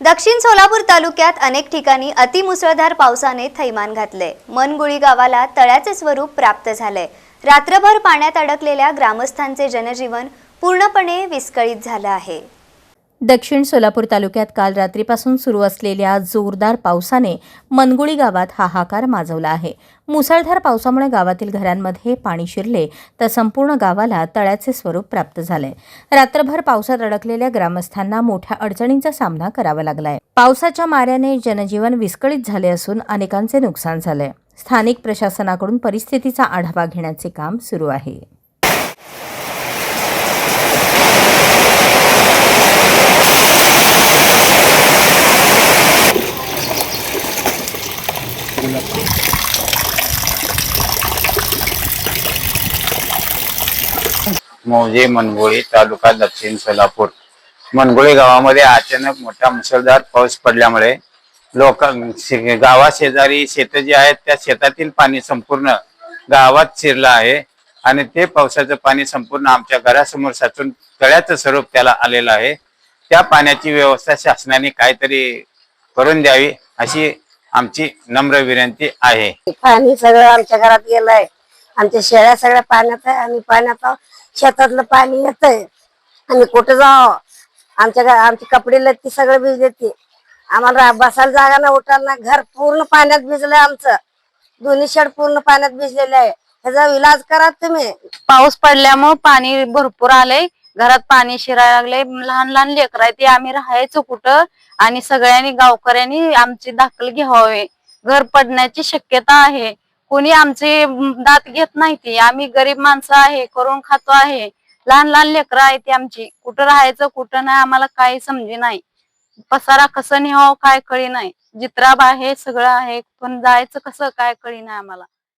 दक्षिण सोलापूर तालुक्यात अनेक ठिकाणी अतिमुसळधार पावसाने थैमान घातले. मनगुळी गावाला तळ्याचे स्वरूप प्राप्त झाले. रात्रभर पाण्यात अडकलेल्या ग्रामस्थांचे जनजीवन पूर्णपणे विस्कळीत झालं आहे. दक्षिण सोलापूर तालुक्यात काल रात्रीपासून सुरू असलेल्या जोरदार पावसाने मनगुळी गावात हाहाकार माजवला आहे. मुसळधार पावसामुळे गावातील घरांमध्ये पाणी शिरले तर संपूर्ण गावाला तळ्याचे स्वरूप प्राप्त झाले. रात्रभर पावसात अडकलेल्या ग्रामस्थांना मोठ्या अडचणींचा सामना करावा लागलाय. पावसाच्या माऱ्याने जनजीवन विस्कळीत झाले असून अनेकांचे नुकसान झाले स्थानिक प्रशासनाकडून परिस्थितीचा आढावा घेण्याचे काम सुरू आहे. मौजे मनगोळी तालुका दक्षिण सोलापूर. मनगोळी गावामध्ये अचानक मोठा मुसळधार पाऊस पडल्यामुळे लोक गावाशेजारी शेत जी आहेत त्या शेतातील पाणी संपूर्ण गावात शिरलं आहे आणि ते पावसाचं पाणी संपूर्ण आमच्या घरासमोर साचून तळ्याचं स्वरूप त्याला आलेलं आहे. त्या पाण्याची व्यवस्था शासनाने काहीतरी करून द्यावी अशी आमची नम्र विनंती आहे. पाणी सगळं आमच्या घरात गेलंय. आमच्या शेळ्या सगळ्या पाण्यात आहे आणि पाण्यात आहोत. शेतातलं पाणी येतंय. आम्ही कुठं जावं? आमच्या आमचे कपडे लत्ती सगळं भिजले ती. आम्हाला बसायला जागा ना उठायला ना घर पूर्ण पाण्यात भिजलंय आमचं. दोन्ही शेड पूर्ण पाण्यात भिजलेले आहे. ह्याचा इलाज करा तुम्ही. पाऊस पडल्यामुळे पाणी भरपूर आलंय. घरात पाणी शिरायला लागले लहान लहान लेकर आहे ते आम्ही राहायचो कुठं? आणि सगळ्यांनी गावकऱ्यांनी आमची दाखल घ्यावे. घर पडण्याची शक्यता आहे. कोणी आमचे दात घेत नाही ती. आम्ही गरीब माणसं आहे करून खातो आहे. लहान लहान लेकरं आहे ती आमची. कुठं राहायचं कुठं नाही आम्हाला काही समजे नाही. पसारा कसं निहाव काय कळी नाही. जित्राब आहे सगळं आहे पण जायचं कसं काय कळी नाही आम्हाला.